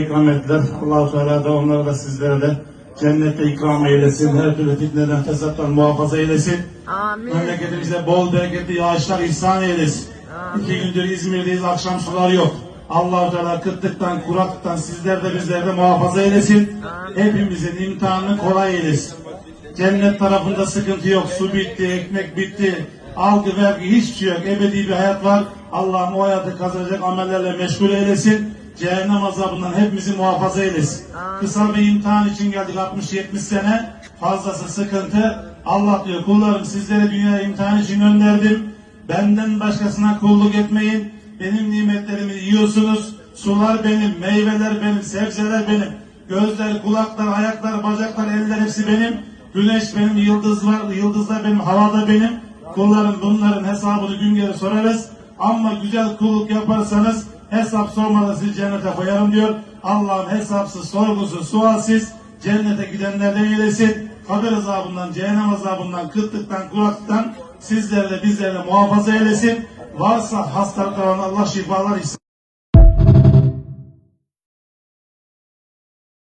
ikram ettiler. allah Teala da onlara da sizlere de cennette ikram eylesin. Her türlü fitneden, fesattan muhafaza eylesin. Amin. Memleketimize bol bereketli yağışlar ihsan eylesin. İki gündür İzmir'deyiz, akşam sular yok. allah Teala kıtlıktan, kuraklıktan sizler de bizler de muhafaza eylesin. Hepimizin imtihanını kolay eylesin. Cennet tarafında sıkıntı yok. Su bitti, ekmek bitti. Algı vergi hiçbir şey yok. Ebedi bir hayat var. Allah'ım o hayatı kazanacak amellerle meşgul eylesin. Cehennem azabından hepimizi muhafaza eylesin. Kısa bir imtihan için geldik 60-70 sene. Fazlası sıkıntı. Allah diyor kullarım sizleri dünyaya imtihan için gönderdim. Benden başkasına kulluk etmeyin. Benim nimetlerimi yiyorsunuz. Sular benim, meyveler benim, sebzeler benim. Gözler, kulaklar, ayaklar, bacaklar, eller hepsi benim. Güneş benim, yıldız var, yıldızlar benim, havada benim. Kulların bunların hesabını gün gelir sorarız. Ama güzel kulluk yaparsanız hesap sormadan sizi cennete koyarım diyor. Allah'ım hesapsız, sorgusuz, sualsiz cennete gidenlerden eylesin. Kabir azabından, cehennem azabından, kıtlıktan, kuraklıktan sizlerle bizlerle muhafaza eylesin. Varsa hastalıklarına Allah şifalar ihsan